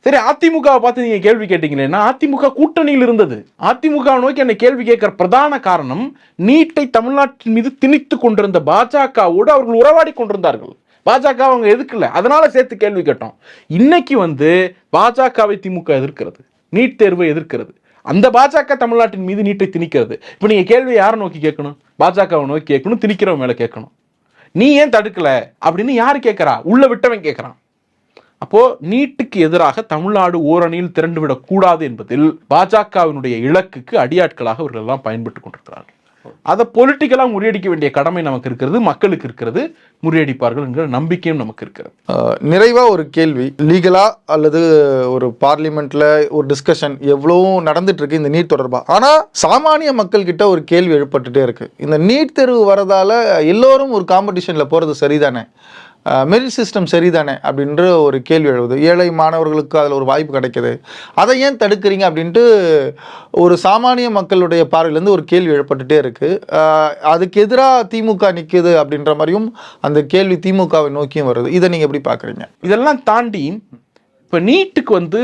சரி அதிமுகவை பார்த்து நீங்கள் கேள்வி கேட்டீங்களேன்னா அதிமுக கூட்டணியில் இருந்தது. அதிமுக நோக்கி என்னை கேள்வி கேட்கிற பிரதான காரணம் நீட்டை தமிழ்நாட்டின் மீது திணித்து கொண்டிருந்த பாஜகவோடு அவர்கள் உறவாடி கொண்டிருந்தார்கள். பாஜக அவங்க எதுக்கல அதனால சேர்த்து கேள்வி கேட்டோம். இன்னைக்கு வந்து பாஜகவை திமுக எதிர்க்கிறது நீட் தேர்வை எதிர்க்கிறது. அந்த பாஜக தமிழ்நாட்டின் மீது நீட்டை திணிக்கிறது. இப்போ நீங்கள் கேள்வி யாரை நோக்கி கேட்கணும்? பாஜகவை நோக்கி கேட்கணும் திணிக்கிறவன் மேலே கேட்கணும். நீ ஏன் தடுக்கல? அப்படின்னு யார் கேட்கறா? உள்ள விட்டவன் கேட்கறான். அப்போ நீட்டுக்கு எதிராக தமிழ்நாடு ஓரணியில் திரண்டு விடக்கூடாது என்பதில் பாஜகவினுடைய இலக்குக்கு அடியாட்களாக அவர்கள் எல்லாம் பயன்பட்டு கொண்டிருக்கிறார்கள். அதை பொலிட்டிக்கலாக முறியடிக்க வேண்டிய கடமை நமக்கு இருக்கிறது மக்களுக்கு இருக்கிறது முறியடிப்பார்கள் என்கிற நம்பிக்கையும் நமக்கு இருக்கிறது. நிறைவாக நிறைவா ஒரு கேள்வி. லீகலா அல்லது ஒரு பார்லிமெண்ட்ல ஒரு டிஸ்கஷன் எவ்வளவும் நடந்துட்டு இருக்கு இந்த நீட் தொடர்பாக ஆனால் சாமானிய மக்கள் கிட்ட ஒரு கேள்வி எழுப்பட்டுட்டே இருக்கு. இந்த நீட் தேர்வு வரதால எல்லோரும் ஒரு காம்படிஷனில் போறது சரிதானே? மெரிட் சிஸ்டம் சரிதானே அப்படின்ற ஒரு கேள்வி எழுது ஏழை மாணவர்களுக்கு அதில் ஒரு வாய்ப்பு கிடைக்கிது. அதை ஏன் தடுக்கிறீங்க அப்படின்ட்டு ஒரு சாமானிய மக்களுடைய பார்வையிலேருந்து ஒரு கேள்வி எழுப்பட்டுட்டே இருக்குது அதுக்கு எதிராக திமுக நிற்குது அப்படின்ற மாதிரியும் அந்த கேள்வி திமுகவை நோக்கியும் வருது. இதை நீங்கள் எப்படி பார்க்குறீங்க? இதெல்லாம் தாண்டி இப்போ நீட்டுக்கு வந்து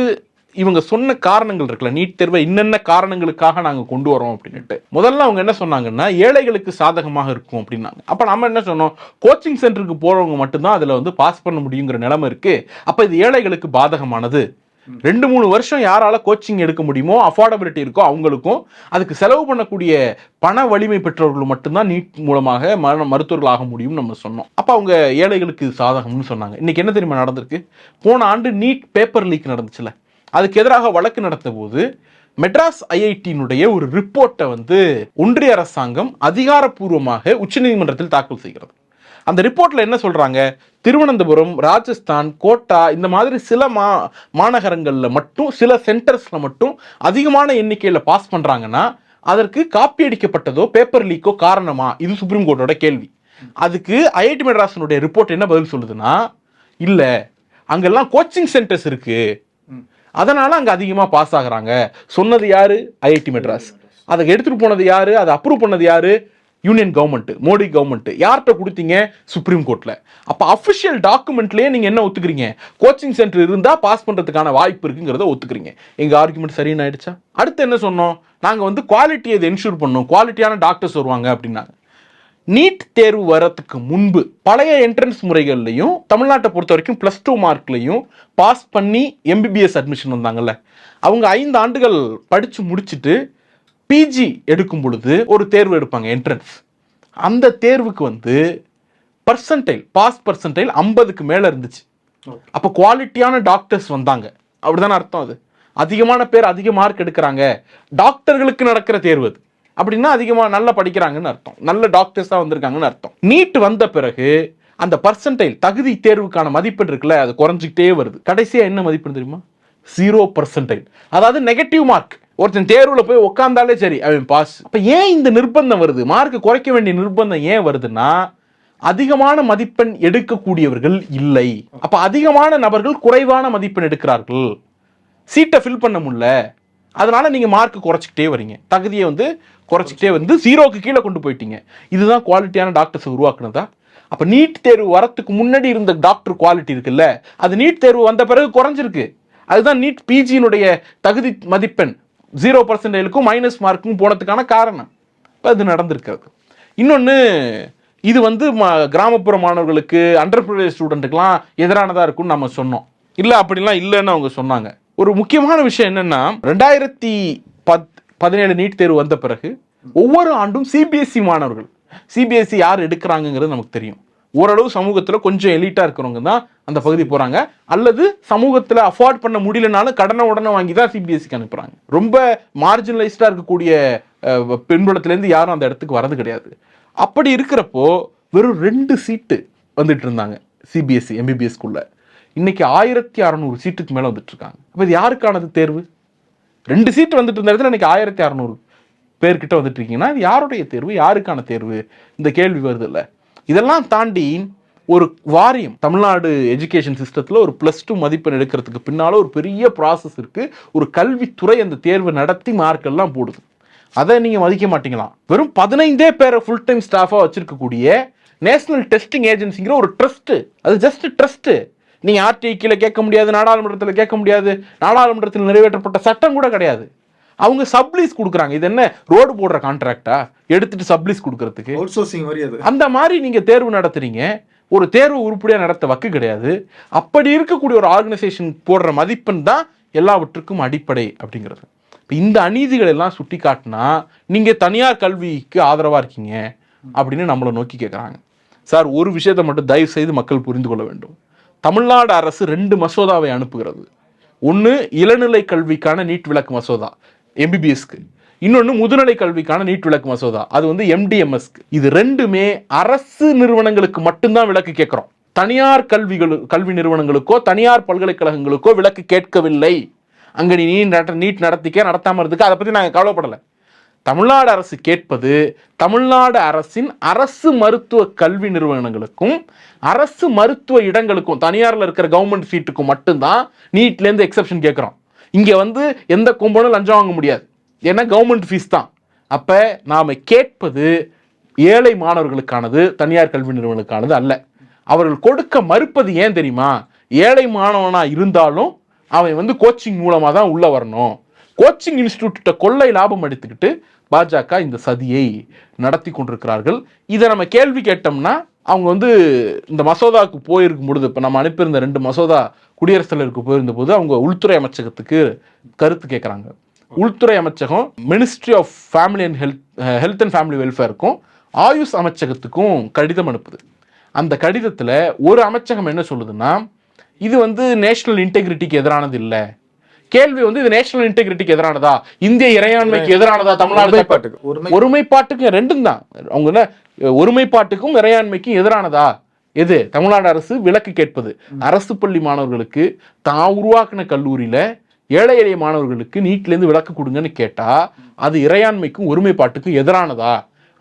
இவங்க சொன்ன காரணங்கள் இருக்குல்ல நீட் தேர்வை இன்னென்ன காரணங்களுக்காக நாங்கள் கொண்டு வரோம் அப்படின்னுட்டு. முதல்ல அவங்க என்ன சொன்னாங்கன்னா ஏழைகளுக்கு சாதகமாக இருக்கும் அப்படின்னாங்க. அப்போ நம்ம என்ன சொன்னோம்? கோச்சிங் சென்டருக்கு போகிறவங்க மட்டும்தான் அதில் வந்து பாஸ் பண்ண முடியுங்கிற நிலைமை இருக்குது அப்போ இது ஏழைகளுக்கு பாதகமானது. ரெண்டு மூணு வருஷம் யாரால கோச்சிங் எடுக்க முடியுமோ அஃபோர்டபிலிட்டி இருக்கோ அவங்களுக்கும் அதுக்கு செலவு பண்ணக்கூடிய பண வலிமை பெற்றவர்கள் மட்டும்தான் நீட் மூலமாக மருத்துவர்கள் ஆக முடியும்னு நம்ம சொன்னோம். அப்போ அவங்க ஏழைகளுக்கு சாதகம்னு சொன்னாங்க. இன்னைக்கு என்ன தெரியுமா நடந்திருக்கு? போன ஆண்டு நீட் பேப்பர் லீக் நடந்துச்சுல அதுக்கு எதிராக வழக்கு நடத்தும்போது மெட்ராஸ் ஐஐடியினுடைய ஒரு ரிப்போர்ட்டை வந்து ஒன்றிய அரசாங்கம் அதிகாரப்பூர்வமாக உச்சநீதிமன்றத்தில் தாக்கல் செய்கிறது. அந்த ரிப்போர்ட்டில் என்ன சொல்கிறாங்க திருவனந்தபுரம் ராஜஸ்தான் கோட்டா இந்த மாதிரி சில மா மாநகரங்களில் மட்டும் சில சென்டர்ஸில் மட்டும் அதிகமான எண்ணிக்கையில் பாஸ் பண்ணுறாங்கன்னா அதற்கு காப்பி அடிக்கப்பட்டதோ பேப்பர் லீக்கோ காரணமா? இது சுப்ரீம் கோர்ட்டோட கேள்வி. அதுக்கு ஐஐடி மெட்ராஸினுடைய ரிப்போர்ட் என்ன பதில் சொல்லுதுன்னா இல்லை அங்கெல்லாம் கோச்சிங் சென்டர்ஸ் இருக்குது அதனால் அங்கே அதிகமாக பாஸ் ஆகுறாங்க. சொன்னது யார்? ஐஐடி மெட்ராஸ். அதை எடுத்துகிட்டு போனது யார்? அதை அப்ரூவ் பண்ணது யாரு? யூனியன் கவர்மெண்ட்டு மோடி கவர்மெண்ட்டு யார்கிட்ட கொடுத்தீங்க? சுப்ரீம் கோர்ட்டில் அப்போ அஃபிஷியல் டாக்குமெண்ட்லேயே நீங்கள் என்ன ஒத்துக்கிறீங்க? கோச்சிங் சென்டர் இருந்தால் பாஸ் பண்ணுறதுக்கான வாய்ப்பு இருக்குங்கிறத ஒத்துக்கிறீங்க. எங்கள் ஆர்குமெண்ட் சரின்னு ஆயிடுச்சா? அடுத்து என்ன சொன்னோம்? நாங்கள் வந்து குவாலிட்டியை இதை என்ஷூர் பண்ணோம். குவாலிட்டியான டாக்டர்ஸ் வருவாங்க அப்படின்னாங்க. நீட் தேர்வு வரத்துக்கு முன்பு பழைய என்ட்ரன்ஸ் முறைகள்லையும் தமிழ்நாட்டை பொறுத்த வரைக்கும் ப்ளஸ் டூ மார்க்லையும் பாஸ் பண்ணி எம்பிபிஎஸ் அட்மிஷன் வந்தாங்கல்ல. அவங்க ஐந்து ஆண்டுகள் படித்து முடிச்சுட்டு பிஜி எடுக்கும் பொழுது ஒரு தேர்வு எடுப்பாங்க என்ட்ரன்ஸ் அந்த தேர்வுக்கு வந்து பர்சன்டைல் பாஸ் பர்சன்டைல் ஐம்பதுக்கு மேலே இருந்துச்சு. அப்போ குவாலிட்டியான டாக்டர்ஸ் வந்தாங்க. அப்படிதானே அர்த்தம் அது. அதிகமான பேர் அதிக மார்க் எடுக்கிறாங்க. டாக்டர்களுக்கு நடக்கிற தேர்வு அது. அப்படின்னா அதிகமாக நல்லா படிக்கிறாங்கன்னு அர்த்தம். நல்ல டாக்டர்ஸாக வந்திருக்காங்கன்னு அர்த்தம். நீட் வந்த பிறகு அந்த பர்சன்டைல் தகுதி தேர்வுக்கான மதிப்பெண் இருக்குல்ல அது குறைஞ்சிக்கிட்டே வருது. கடைசியாக என்ன மதிப்பெண் தெரியுமா? ஜீரோ பர்சன்டைல் அதாவது நெகட்டிவ் மார்க் ஒருத்தன் தேர்வில் போய் உட்காந்தாலே சரி அவன் பாஸ் அப்போ ஏன் இந்த நிர்பந்தம் வருது? மார்க் குறைக்க வேண்டிய நிர்பந்தம் ஏன் வருதுன்னா அதிகமான மதிப்பெண் எடுக்கக்கூடியவர்கள் இல்லை. அப்போ அதிகமான நபர்கள் குறைவான மதிப்பெண் எடுக்கிறார்கள். சீட்டை ஃபில் பண்ண முடியல. அதனால நீங்கள் மார்க் குறைச்சிக்கிட்டே வரீங்க. தகுதியை வந்து குறைச்சிக்கிட்டே வந்து ஜீரோக்கு கீழே கொண்டு போயிட்டீங்க. இதுதான் குவாலிட்டியான டாக்டர்ஸ் உருவாக்குனதா? அப்போ நீட் தேர்வு வரத்துக்கு முன்னாடி இருந்த டாக்டர் குவாலிட்டி இருக்குல்ல அது நீட் தேர்வு வந்த பிறகு குறைஞ்சிருக்கு. அதுதான் நீட் பிஜியினுடைய தகுதி மதிப்பெண். ஜீரோ பர்சன்டேஜுக்கும் மைனஸ் மார்க்கும் போனதுக்கான காரணம். இப்போ அது நடந்திருக்கிறது. இன்னொன்று இது வந்து ம- கிராமப்புற மாணவர்களுக்கு அண்டர் ப்ரிவிலேஜ் ஸ்டூடெண்ட்டுக்கெலாம் எதிரானதாக இருக்கும்னு நம்ம சொன்னோம். இல்லை அப்படிலாம் இல்லைன்னு அவங்க சொன்னாங்க. ஒரு முக்கியமான விஷயம் என்னென்னா ரெண்டாயிரத்தி பதினேழு நீட் தேர்வு வந்த பிறகு ஒவ்வொரு ஆண்டும் சிபிஎஸ்சி மாணவர்கள் சிபிஎஸ்சி யார் எடுக்கிறாங்கங்கிறது நமக்கு தெரியும். ஓரளவு சமூகத்தில் கொஞ்சம் எலிட்டாக இருக்கிறவங்க தான் அந்த பகுதி போகிறாங்க அல்லது சமூகத்தில் அஃபோர்ட் பண்ண முடியலனாலும் கடனை உடனே வாங்கி தான் சிபிஎஸ்சிக்கு அனுப்புகிறாங்க ரொம்ப மார்ஜினலைஸ்டாக இருக்கக்கூடிய பெண்புலத்துலேருந்து யாரும் அந்த இடத்துக்கு வரது கிடையாது. அப்படி இருக்கிறப்போ வெறும் ரெண்டு சீட்டு வந்துட்டு இருந்தாங்க சிபிஎஸ்சி எம்பிபிஎஸ்க்குள்ள இன்னைக்கு ஆயிரத்தி அறநூறு சீட்டுக்கு மேலே வந்துட்டு இருக்காங்க. அப்போ இது யாருக்கானது தேர்வு? ரெண்டு சீட் வந்துட்டு இருந்த இடத்துல இன்னைக்கு ஆயிரத்தி அறநூறு பேர்கிட்ட வந்துட்டு இருக்கீங்கன்னா இது யாருடைய தேர்வு? யாருக்கான தேர்வு? இந்த கேள்வி வருது இல்லை. இதெல்லாம் தாண்டி ஒரு வாரியம் தமிழ்நாடு எஜுகேஷன் சிஸ்டத்தில் ஒரு ப்ளஸ் டூ மதிப்பெண் எடுக்கிறதுக்கு பின்னால் ஒரு பெரிய ப்ராசஸ் இருக்குது ஒரு கல்வித்துறை அந்த தேர்வு நடத்தி மார்க்கெல்லாம் போடுது. அதை நீங்கள் மதிக்க மாட்டீங்களாம் வெறும் பதினைந்தே பேரை ஃபுல் டைம் ஸ்டாஃபாக வச்சுருக்கக்கூடிய நேஷனல் டெஸ்டிங் ஏஜென்சிங்கிற ஒரு ட்ரஸ்ட்டு அது ஜஸ்ட் ட்ரஸ்ட்டு நீங்க ஆர்டிஐ கீழே கேட்க முடியாது நாடாளுமன்றத்தில் கேட்க முடியாது நாடாளுமன்றத்தில் நிறைவேற்றப்பட்ட சட்டம் கூட கிடையாது. அவங்க சப்லீஸ் கொடுக்குறாங்க. இது என்ன? ரோடு போடுற கான்ட்ராக்டா எடுத்துட்டு சப்லீஸ் கொடுக்கறதுக்கு. அவுட் சோர்சிங் மாதிரி அந்த மாதிரி நீங்க தேர்வு நடத்துறீங்க. ஒரு தேர்வு உருப்படியா நடத்த வக்கு கிடையாது. அப்படி இருக்கக்கூடிய ஒரு ஆர்கனைசேஷன் போடுற மதிப்பெண் தான் எல்லாவற்றுக்கும் அடிப்படை அப்படிங்கிறது. இப்ப இந்த அநீதிகள் எல்லாம் சுட்டி காட்டினா நீங்க தனியார் கல்விக்கு ஆதரவா இருக்கீங்க அப்படின்னு நம்மளை நோக்கி கேட்குறாங்க சார் ஒரு விஷயத்தை மட்டும் தயவு செய்து மக்கள் புரிந்து கொள்ள வேண்டும். தமிழ்நாடு அரசு ரெண்டு மசோதாவை அனுப்புகிறது. ஒன்று இளநிலை கல்விக்கான நீட் விளக்கு மசோதா எம்பிபிஎஸ்க்கு இன்னொன்று முதுநிலை கல்விக்கான நீட் விளக்கு மசோதா அது வந்து எம்டிஎம்எஸ்க்கு இது ரெண்டுமே அரசு நிறுவனங்களுக்கு மட்டும்தான் விளக்கு கேட்குறோம். தனியார் கல்விகள் கல்வி நிறுவனங்களுக்கோ தனியார் பல்கலைக்கழகங்களுக்கோ விளக்கு கேட்கவில்லை. அங்கே நீ நீட் நடத்திக்க நடத்தாமல் இருந்துக்க அதை பற்றி நாங்கள் கவலைப்படலை. தமிழ்நாடு அரசு கேட்பது தமிழ்நாடு அரசின் அரசு மருத்துவ கல்வி நிறுவனங்களுக்கும் அரசு மருத்துவ இடங்களுக்கும் தனியாரில் இருக்கிற கவர்மெண்ட் சீட்டுக்கும் மட்டும்தான் நீட்லேருந்து எக்ஸப்ஷன் எக்ஸெப்ஷன் கேட்குறோம். இங்கே வந்து எந்த கும்பலும் லஞ்சம் வாங்க முடியாது. ஏன்னா கவர்மெண்ட் ஃபீஸ் தான். அப்போ நாம கேட்பது ஏழை மாணவர்களுக்கானது தனியார் கல்வி நிறுவனங்களுக்கானது அல்ல. அவர்கள் கொடுக்க மறுப்பது ஏன் தெரியுமா? ஏழை மாணவனாக இருந்தாலும் அவன் வந்து கோச்சிங் மூலமாக தான் உள்ளே வரணும். கோச்சிங் இன்ஸ்டியூட்டை கொள்ளை லாபம் எடுத்துக்கிட்டு பாஜக இந்த சதியை நடத்தி கொண்டிருக்கிறார்கள். இதை நம்ம கேள்வி கேட்டோம்னா அவங்க வந்து இந்த மசோதாவுக்கு போயிருக்கும் பொழுது இப்போ நம்ம அனுப்பியிருந்த ரெண்டு மசோதா குடியரசுத் தலைவருக்கு போயிருந்த போது அவங்க உள்துறை அமைச்சகத்துக்கு கருத்து கேட்குறாங்க உள்துறை அமைச்சகம் ministry of family and health health and family வெல்ஃபேருக்கும் AYUSH அமைச்சகத்துக்கும் கடிதம் அனுப்புது. அந்த கடிதத்தில் ஒரு அமைச்சகம் என்ன சொல்லுதுன்னா இது வந்து நேஷனல் இன்டெகிரிட்டிக்கு எதிரானது இல்லை. கேள்வி வந்து இது நேஷனல் இன்டெகிரிட்டிக்கு எதிரானதா? இந்திய இறையாண்மைக்கு எதிரானதா? தமிழ்நாடு? ஒருமைப்பாட்டுக்கு ஒருமை ஒருமைப்பாட்டுக்கும் ரெண்டும் தான் அவங்க என்ன ஒருமைப்பாட்டுக்கும் இறையாண்மைக்கும் எதிரானதா? எது? தமிழ்நாடு அரசு விலக்கு கேட்பது. அரசு பள்ளி மாணவர்களுக்கு தான் உருவாக்கின கல்லூரியில ஏழை எளிய மாணவர்களுக்கு நீட்லேருந்து விலக்கு கொடுங்கன்னு கேட்டா அது இறையாண்மைக்கும் ஒருமைப்பாட்டுக்கும் எதிரானதா?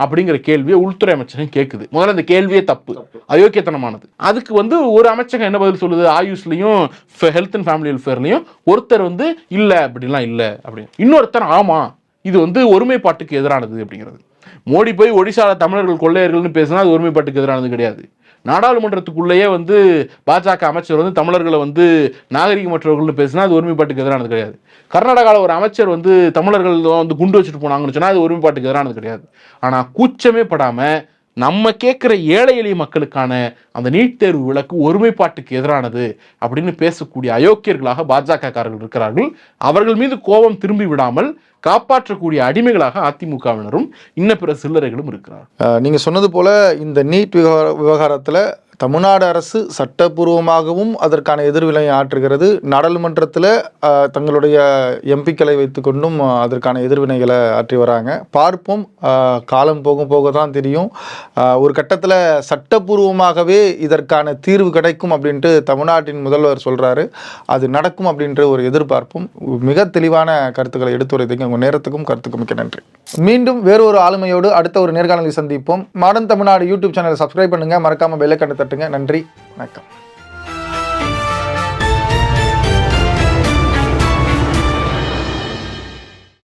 அப்படிங்கிற கேள்வியை உள்துறை அமைச்சகம் கேட்குது முதல்ல இந்த கேள்வியே தப்பு. அயோக்கியத்தனமானது. அதுக்கு வந்து ஒரு அமைச்சகம் என்ன பதில் சொல்லுது? ஆயுஷ்லையும் ஹெல்த் அண்ட் ஃபேமிலி வெல்ஃபேர்லையும் ஒருத்தர் வந்து இல்லை அப்படிலாம் இல்லை அப்படின்னு. இன்னொருத்தர் ஆமா இது வந்து ஒருமைப்பாட்டுக்கு எதிரானது அப்படிங்கிறது. மோடி போய் ஒடிசால தமிழர்கள் கொள்ளையர்கள்னு பேசினா அது ஒருமைப்பாட்டுக்கு எதிரானது கிடையாது. நாடாளுமன்றத்துக்குள்ளேயே வந்து பாஜக அமைச்சர் வந்து தமிழர்களை வந்து நாகரிகமற்றவர்கள்னு பேசினா அது ஒருமைப்பாட்டுக்கு எதிரானது கிடையாது. கர்நாடகாவில் ஒரு அமைச்சர் வந்து தமிழர்கள் வந்து குண்டு வச்சுட்டு போனாங்கன்னு சொன்னால் அது ஒருமைப்பாட்டுக்கு எதிரானது கிடையாது. ஆனால் கூச்சமே படாமல் நம்ம கேட்குற ஏழை எளிய மக்களுக்கான அந்த நீட் தேர்வு விளக்கு ஒருமைப்பாட்டுக்கு எதிரானது அப்படின்னு பேசக்கூடிய அயோக்கியர்களாக பாஜக காரர்கள் இருக்கிறார்கள். அவர்கள் மீது கோபம் திரும்பி விடாமல் காப்பாற்றக்கூடிய அடிமைகளாக அதிமுகவினரும் இன்ன பிற சில்லறைகளும் இருக்கிறார் நீங்கள் சொன்னது போல் இந்த நீட் விவகார விவகாரத்தில் தமிழ்நாடு அரசு சட்டப்பூர்வமாகவும் அதற்கான எதிர்வினை ஆற்றுகிறது. நாடாளுமன்றத்தில் தங்களுடைய எம்பிக்களை வைத்துக்கொண்டும் அதற்கான எதிர்வினைகளை ஆற்றி வராங்க. பார்ப்போம். காலம் போக போக தான் தெரியும் ஒரு கட்டத்தில் சட்டப்பூர்வமாகவே இதற்கான தீர்வு கிடைக்கும் அப்படின்ட்டு தமிழ்நாட்டின் முதல்வர் சொல்கிறாரு அது நடக்கும் அப்படின்ற ஒரு எதிர்பார்ப்பும் மிக தெளிவான கருத்துக்களை எடுத்துரைத்தீங்க. உங்கள் நேரத்துக்கும் கருத்துக்கும் மிக்க நன்றி. மீண்டும் வேறு ஒரு ஆளுமையோடு அடுத்த ஒரு நேர்காணலை சந்திப்போம். மாடர்ன் தமிழ்நாடு யூடியூப் சேனலை சப்ஸ்கிரைப் பண்ணுங்கள் மறக்காமல் பெல்லைக்கண்ணை தட்டுங்க நன்றி. வணக்கம்.